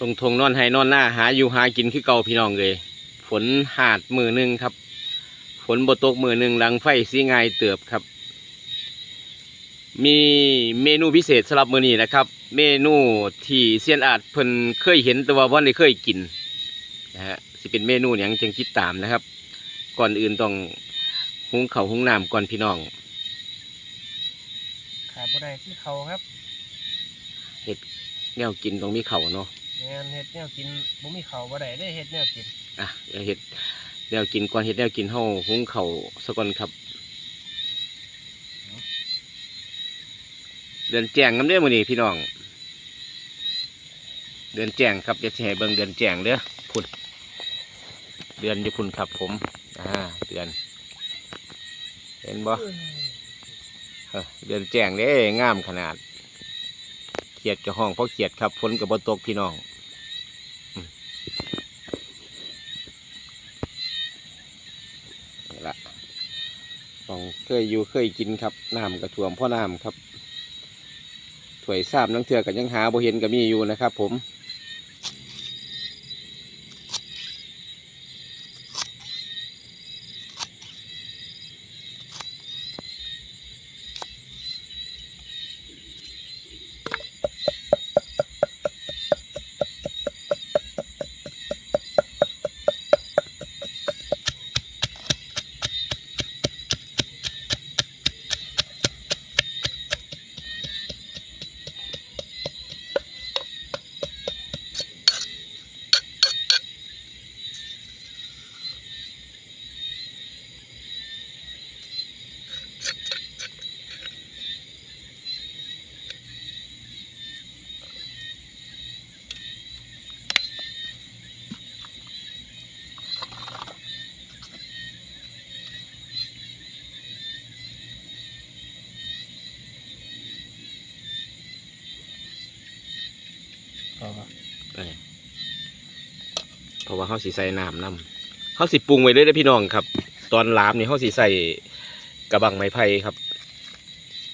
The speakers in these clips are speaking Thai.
ตรงทงนอนไห้นอนหน้าหาอยู่หากินคือเก่าพี่น้องเลยฝนหาดมือหนึ่งครับ ฝนบตกมือหนึ่งหลังไฟสีง่ายเติบครับ มีเมนูพิเศษสำหรับมื้อนี้นะครับ เมนูที่เซียนอาจเพิ่นเคยเห็นแต่ว่าบ่ได้เคยกินนะฮะสิเป็นเมนูหยังจึงติดตามนะครับ ก่อนอื่นต้องหุงข้าวหุงน้ำก่อนพี่น้องขาดบ่ได้คือเขาครับแนวกินต้องมีข้าวเนาะ แม่นเฮ็ดแนวกินบ่มีเขาบ่ได้ได้เฮ็ดแนวกินอะเดี๋ยวเฮ็ดแนวกินก่อนเฮ็ดแนวกินเฮาหุงข้าวซะก่อนครับเดือนแจงกันเด้อมื้อนี้พี่น้อง เดือนแจงครับจะสิให้เบิ่งเดือนแจงเด้อพุ่นเดือนอยู่พุ่นครับผมอ่าเดือน เห็นบ่เอ้อเดือนแจงเด้งามขนาดเขียดกับห้องเพราะเขียดครับฝนกับบ่ตกพี่น้องอืมนี่ละ ต้องเคยอยู่เคยกินครับน้ำกระท่วมพ่อน้ำครับถ้วยซาบนังเถื่อกับยังหาบ่เห็นก็มีอยู่นะครับ ผม เขาเออเพราะว่าเขาสีใส่น้ำน้ำเขาสิปรุงไว้เลยเด้พี่น้องครับ ตอนลามนี่เขาสีใส่กระบังไม้ไผ่ครับ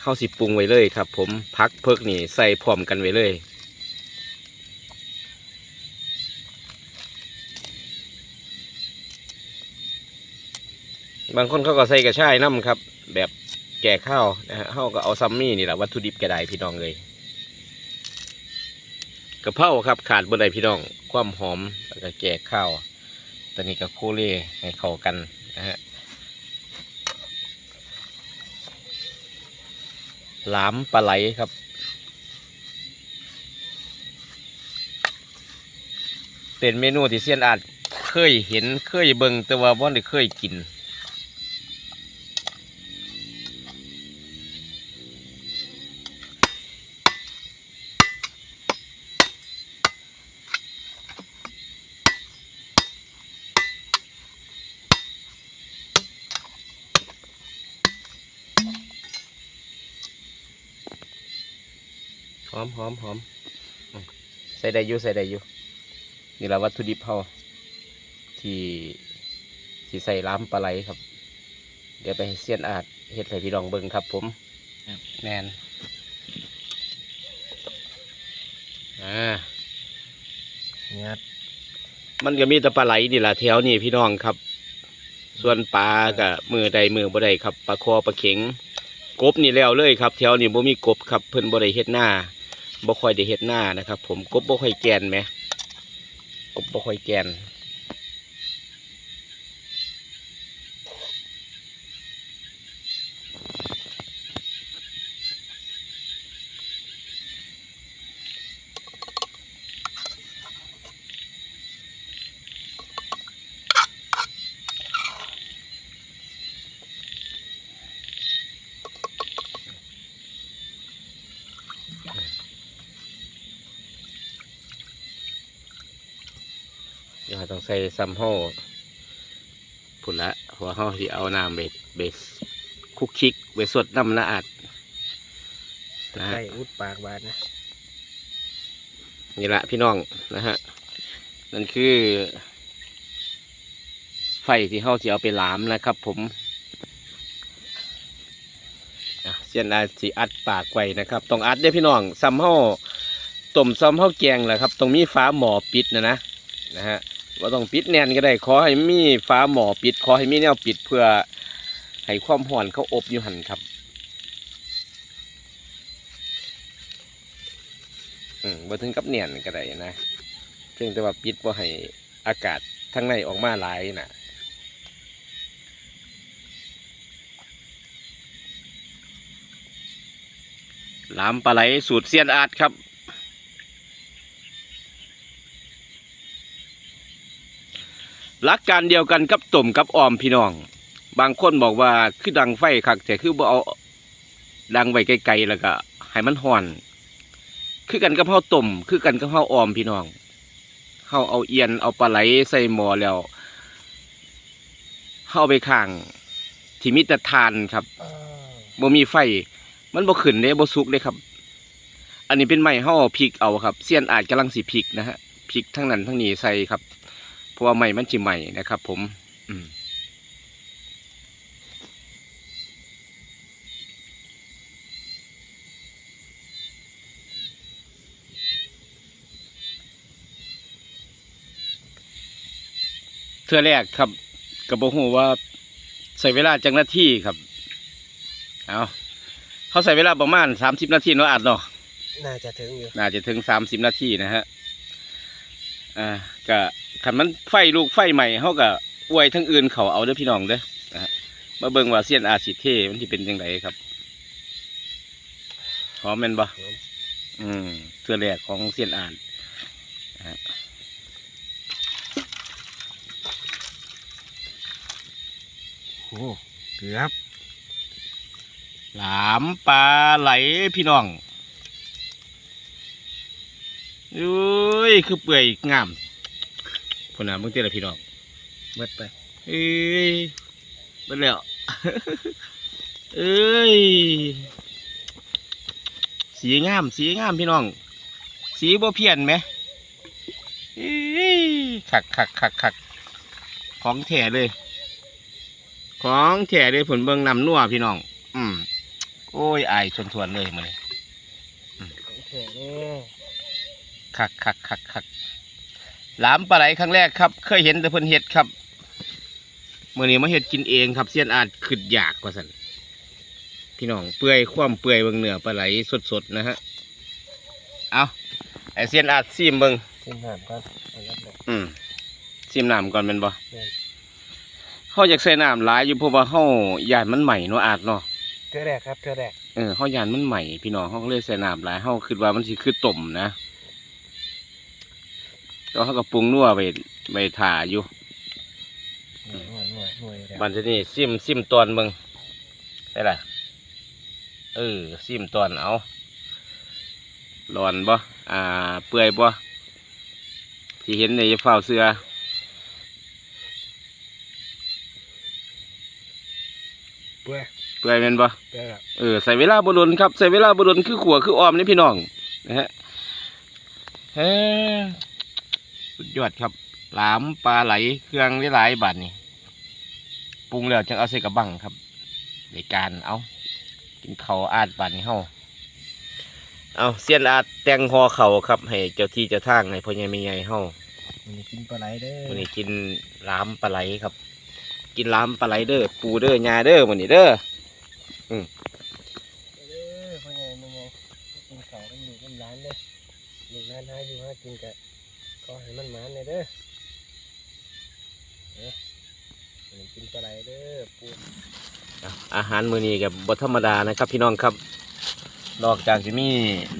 เขาสิปรุงไว้เลยครับ ผมพักเพิกนี่ใส่พร้อมกันไว้เลยบางคนเขาก็ใส่กระชายน้ำครับ แบบแก่ข้าวนะฮะเขาก็เอาซัมมี่นี่แหละวัตถุดิบก็ไดพี่น้องเลย กะเพราครับขาดบนไดพี่น้อง ความหอมแล้วก็แก่ข้าวตอนนี้ก็โคเล่ให้เข้ากันนะฮะหลามปลาไหลครับเป็นเมนูที่เซียนอาจเคยเห็นเคยเบิ่งแต่ว่าบ่ได้เคยกิน หอมหอมหอมอืมใส่ได้อยู่ใส่ได้อยู่นี่แหละวัตถุดิบเขาที่ที่ใส่ล้ามปลาไหลครับ เดี๋ยวไปให้เซียนอาดเฮ็ดให้พี่น้องเบิ่งครับ ผมแมนอ่าเนี่ยมันก็มีแต่ปลาไหลนี่แหละแถวนี่พี่น้องครับ ส่วนปลากับมือใดมือบ่ได้ครับปลาคอปลาเข็งกบนี่แล้วเลยครับแถวนี้บ่มีกบครับเพิ่นบ่ได้เฮ็ดหน้า บ่ค่อยได้เฮ็ดหน้านะครับ ผมกบบ่ค่อยแกนไหมกบบ่ค่อยแกน เดี๋ยวต้องใส่ซ้ำห่อพุ่นละหัวห่อที่เอาน้ำไปไปคุกคิกไปสดน้ำละอาดนะฮะไก่อุดปากบาดนะนี่ละพี่น้องนะฮะนั่นคือ ไฟที่เขาจะเอาไปหลามนะครับ ผมอะเสียนอาสีอัดปากไว้นะครับต้องอัดได้อพี่น้องซ้ำห่อต้มซ้อมเฮาแกงแหละครับต้องมีฟ้าหมอปิดนะนะนะฮะ ว่าต้องปิดแน่นก็ได้ขอให้มีฟ้าหมอปิดขอให้มีแนวปิดเพื่อให้ความร้อนเขาอบอยู่หันครับอืมบ่ถึงกับแน่นก็ได้นะเพียงแต่ว่าปิดบ่ให้อากาศข้างในออกมาหลายน่ะลามปลาไหลสูตรเซียนอาร์ตครับ หลักการเดียวกันกับต้มกับออมพี่น้อง บางคนบอกว่าคือดังไฟคักแต่คือบ่เอาดังไว้ไกลๆแล้วก็ให้มันห่อน คือกันกับเฮาต้มคือกันกับเฮาออมพี่น้องเฮาเอาเอียนเอาปลาไหลใส่หม้อแล้วเฮาไปข้างที่มีแต่ทานครับบ่มีไฟ มันบ่ขึ้นเด้บ่สุกเด้ครับ อันนี้เป็นไม้เฮาเอพริกเอาครับเสี้ยนอาจกำลังสิพริกนะฮะพริกทั้งนั้นทั้งนี้ใส่ครับ เพราะว่าไม้มันสิใหม่นะครับ ผมอืมเทื่อแรกครับก็บ่ฮู้ว่าใช้เวลาจักนาทีครับ เอาเขาใส่เวลาประมาณสามสิบนาทีเนาะอัดเนาะน่าจะถึงอยู่ น่าจะถึงสามสิบนาทีนะฮะ อ่าก็ ขันมันไฟลูกไฟใหม่เขาก็อวยทั้งอื่นเขาเอาเด้อพี่น้องเด้อนะฮะมาเบิ่งว่าเสี้ยนอาสิเทมันที่เป็นยังไงครับหอมแม่นบ่อืมเสื้อแรกของเสี้ยนอ่านนะฮะโอ้เกือบหลามปลาไหลพี่น้องอุ้ยคือเปื่อยงาม พนน่ะมึงเจออะไรพี่น้องเบิดไปเอ้ยเบิดแล้วเอ้ยสีงามสีงามพี่น้อง สีบ่เพี้ยนไหมเอ้ยคักคักคักคักของแท้เลย ของแท้เลยผลเบิงนำนัวพี่น้อง อืมโอ้ยอายชวนชวนๆเลยมันโอเคเด้อคักคักคักคัก หลามปลาไหลครั้งแรกครับ เคยเห็นแต่เพิ่นเห็ดครับเมื่อนี้มาเห็ดกินเองครับเสี้ยนอาจขึ้นอยากกว่าสันพี่น้องเปื่อยคว่ำเปื่อยเบิงเนื้อปลาไหลสดๆนะฮะเอาไอเสี้ยนอาจซีมเบิงกินน้ำก่อนเอาน้ำเลยอืมซีมน้ำก่อนเป็นบ่แม่นเขาอยากใส่น้ำหลายอยู่เพราะว่าเขายานมันใหม่เนาะอาจเนาะ เทื่อแรกครับเทื่อแรก เออเขายานมันใหม่พี่น้องเขาก็เลยใส่น้ำหลายเขาคิดว่ามันสิคือต้มนะ แล้วเขาก็ปรุงนัวไปไปถ่าอยู่หน่วยหน่วยหน่วยหน่วยแล้วบันทีนี้ซิมซิมตอนมึงได้ละเออซิมตอนเอาร้อนบ่อ่า เปื่อยบ่ที่เห็นในฝ้าวเสือเปื่อยเปื่อยแม่นบ่เปื่อยครับเออใส่เวลาบดนครับใส่เวลาบดนคือขัวคือออมนี่พี่น้องนะฮะเฮ้ สุดยอดครับ หลามปลาไหลเครื่องหลายๆบาทนี่ปรุงแล้วจังเอาใส่กระบังครับในการเอากินเขาวอาดบาทนี่เฮาเอาเสียนอาดแต่งหอเขาครับ ให้เจ้าที่เจ้าทางให้พ่อใหญ่แม่ใหญ่เฮาวันนี้กินปลาไหลเด้อวันนี้กินหลามปลาไหลครับ กินหลามปลาไหลเด้อปูเด้อยาเด้อวันนี้เด้อเด้อพ่อใหญ่แม่ใหญ่กินข้าวกันอยู่กันร้านเด้อลูกร้านหาอยู่หากินกะ ก็ให้มันหมานเลยเด้อเด้อวันกินปลาไหลเด้อปูอะอาหารมื้อนี้กับบธรรมดานะครับ พี่น้องครับ นอกจากจะมี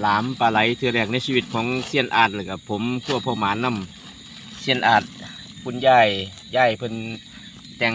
หลามปลาไหลเทือแรกในชีวิตของเซียนอาดเลยกับผมขั้วพ่อหมานำเซียนอาดคุณยายยายเพิ่นแต่ง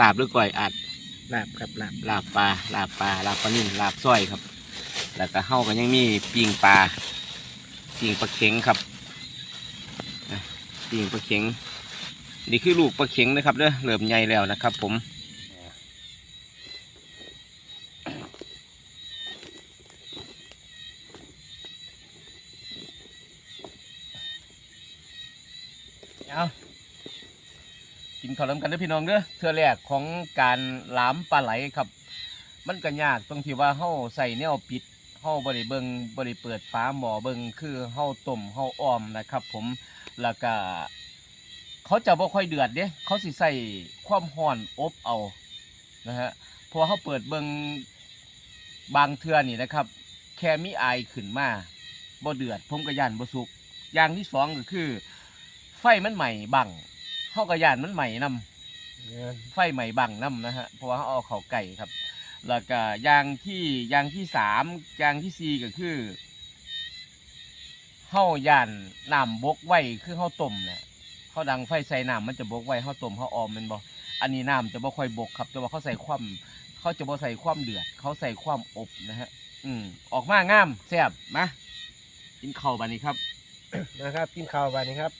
ลาบหรือก้อยอาดลาบครับลาบลาบปลาลาบปลาลาบปลานิ่มลาบส้อยครับ แล้วก็เฮากันยังมีปิงปลาปิงปลาเข็งครับ ปิ้งปลาเข็ง นี่คือลูกปลาเข็งนะครับเด้อเริ่มใหญ่แล้วนะครับ ผมเอากินข้าวน้ำกันด้อพี่น้องเด้อเทือแรกของการหลามปลาไหลครับ มันก็ยากตรงที่ว่าเฮาใส่แนวปิด เฮเฮาบ่ได้เบิ่งบ่ได้เปิดฝาหม้อเบิ่งคือเฮาต้มเฮาออมนะครับ ผมแล้วก็เขาจะบ่ค่อยเดือดเด้เขาสิใส่ความร้อนอบเอานะฮะเพอเขาเปิดเบิ่งบางเทื่อนี่นะครับ แค่มีไอายขึ้นมาบ่เดือดผมก็ย่านบ่สุก อย่างที่สองก็คือ ไฟมันใหม่บังเฮาก็ย่านมันใหม่นํเงินไฟใหม่บังน้ำนะฮะเพราะว่าเขาเอาเขาไก่ครับ แล้วก็อย่างที่อย่างที่สามอย่างที่สี่ก็คือเฮาย่านน้ำบกไว้คือเฮาต้มเนี่ยเขาดังไฟใส่น้ำมันจะบกไว้เฮาต้มเฮาออมแมันบ่อันนี้น้ำจะบ่ค่อยบกครับแต่ว่าเขาใส่ความเขาจะบ่ใส่ความเดือด เขาใส่ความอบนะฮะอืมออกมางามแซ่บมากินข้าวบัดนี้ครับนะครับกินข้าวบานนี้ครับ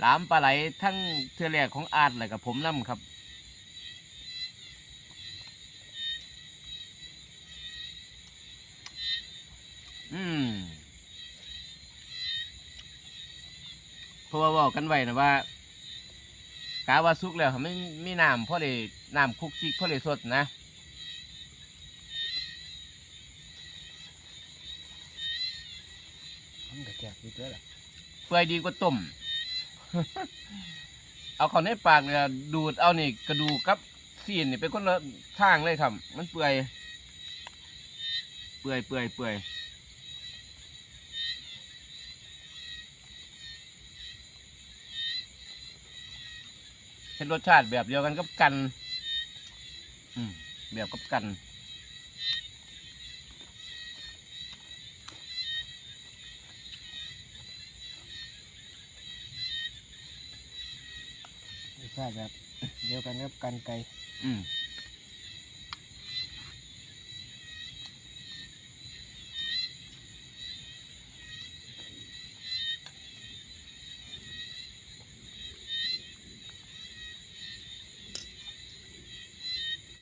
หลามปลาไหลทั้งเทือแรกของอาร์ตและกับผมนํครับ ราะว่าบอกกันไว้นะว่ากาว่าสุกแล้วไม่มีน้ำเพราะเลยน้ำคุกจิกเพราะเลยสดนะผมกระแจกนิดเดียวแหละเปื่อยดีกว่าต้ม เอาเขาในปากเนี่ยดูดเอานี่กระดูกกับซีนนี่เป็นคนละทางเลยครับ มันเปื่อย เปื่อยเปื่อยเปื่อย เป็นรสชาติแบบเดียวกันกับกัน อืมแบบกับกันรสชาติแบบเดียวกันครับกันไก่อืม